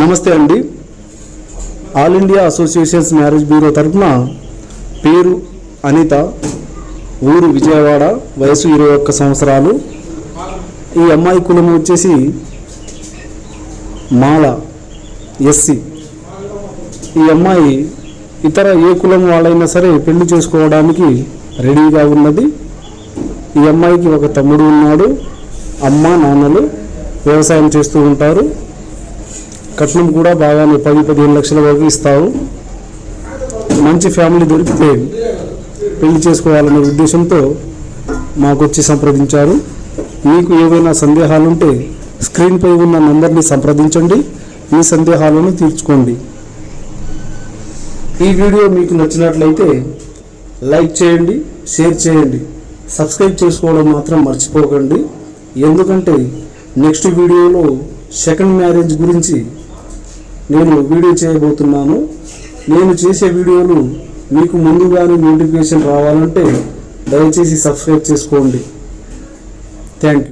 నమస్తే అండి. All India associations marriage bureau తరఫున పేరు అనిత ఊరు విజయవాడ వయసు ఇరవై ఒక్క సంవత్సరాలు. ఈ అమ్మాయి కులం వచ్చేసి మాల ఎస్సి ఈ అమ్మాయి ఇతర ఏ కులం వాళ్ళైనా సరే పెళ్ళి చేసుకోవడానికి రెడీగా ఉన్నది. ఈ అమ్మాయికి ఒక తమ్ముడు ఉన్నాడు. అమ్మ నాన్నలు వ్యవసాయం చేస్తూ ఉంటారు. కట్నం కూడా బాగానే పది పదిహేను లక్షల వరకు ఇస్తావు. మంచి ఫ్యామిలీ దొరికితే పెళ్ళి చేసుకోవాలనే ఉద్దేశంతో మాకు వచ్చి సంప్రదించారు. మీకు ఏవైనా సందేహాలుంటే స్క్రీన్పై ఉన్న నంబర్ని సంప్రదించండి. మీ సందేహాలను తీర్చుకోండి. ఈ వీడియో మీకు నచ్చినట్లయితే లైక్ చేయండి షేర్ చేయండి. సబ్స్క్రైబ్ చేసుకోవడం మాత్రం మర్చిపోకండి. ఎందుకంటే నెక్స్ట్ వీడియోలో సెకండ్ మ్యారేజ్ గురించి నేను వీడియో చేయబోతున్నాను. నేను చేసే వీడియోలు మీకు ముందుగానే నోటిఫికేషన్ రావాలంటే దయచేసి సబ్స్క్రైబ్ చేసుకోండి. Thank you.